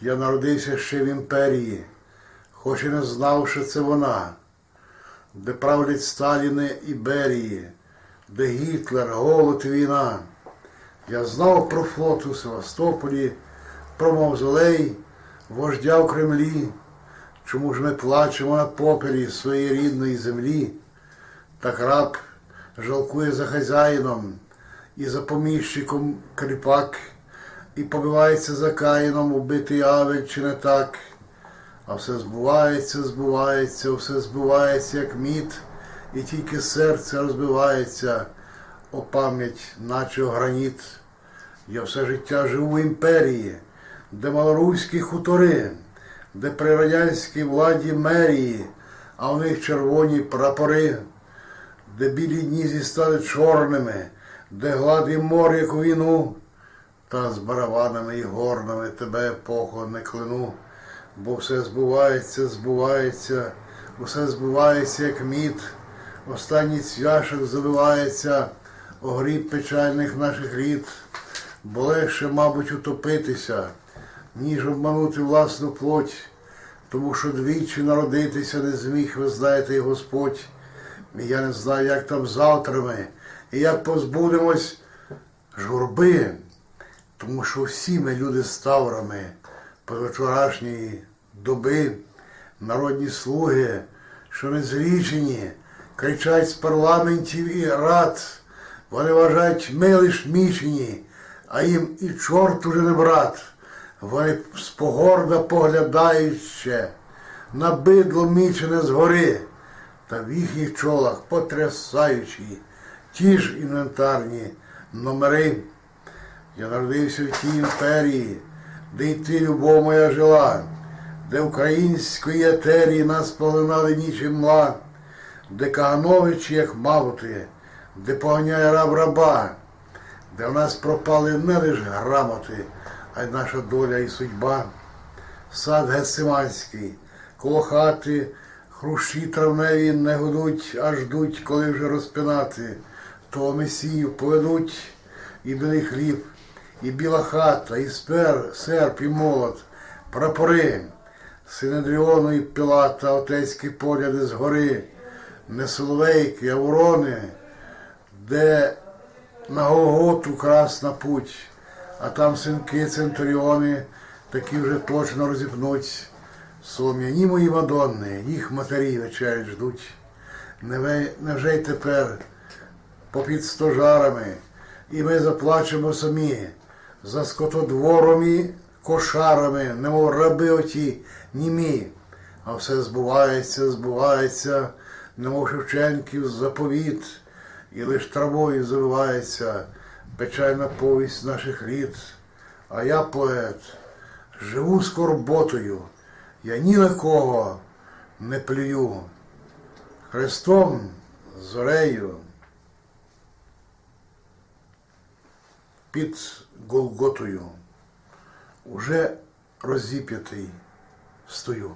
Я народився ще в імперії, хоч і не знав, що це вона, де правлять Сталіни і Берії, де Гітлер, голод війна. Я знав про флот у Севастополі, про мавзолей, вождя в Кремлі. Чому ж ми плачемо на попелі своєї рідної землі? Так раб жалкує за хазяїном і за поміщиком кріпак, і побивається за каїном убитий Авель чи не так. А все збувається, збувається, все збувається, як мід, і тільки серце розбивається, о пам'ять, наче граніт. Я все життя живу в імперії, де малоруські хутори, де при радянській владі мерії, а в них червоні прапори, де білі дні стали чорними, де гладий мор, як у війну, та з барабанами і горнами тебе епоху не клину, бо все збувається, збувається, усе збувається, як мід, останній цвяшок забивається, о гріб печальних наших літ, бо легше, мабуть, утопитися, ніж обманути власну плоть, тому що двічі народитися не зміг, ви знаєте, і Господь. І я не знаю, як там завтра ми, і як позбудемось журби, тому що всі ми люди з таврами позавчорашньої доби, народні слуги, що не зрічені, кричать з парламентів і рад. Вони вважають, ми лиш мічені, а їм і чорт уже не брат. Вони спогорда поглядають ще на бидло мічене згори, та в їхніх чолах потрясаючі ті ж інвентарні номери. Я народився в тій імперії, де й ти, любов моя жила, де української етерії нас полинали нічим мла, де Кагановичі, як мавути, де поганяє раб раба, де в нас пропали не лише грамоти, а й наша доля і судьба. Сад Гециманський, коло хати, хрущі травневі не гудуть, а ждуть, коли вже розпинати. Того месію поведуть і білий хліб, і біла хата, і спер, серп, і молот, прапори, Синедріону і Пілата, отецькі погляди згори, не соловейки, а ворони, де на Голготу красна путь, а там синки центуріони, такі вже точно розіпнуть. Солом'яні мої мадонни, їх матері вечерять ждуть. Невже й тепер попід стожарами, і ми заплачемо самі за скотодвором і кошарами, немов раби оті німі. А все збувається, збувається, немов Шевченків заповіт, і лиш травою заливається печальна повість наших літ. А я поет, живу скорботою, я ні на кого не плюю. Христом, зорею, під Голготою уже розіп'ятий стою.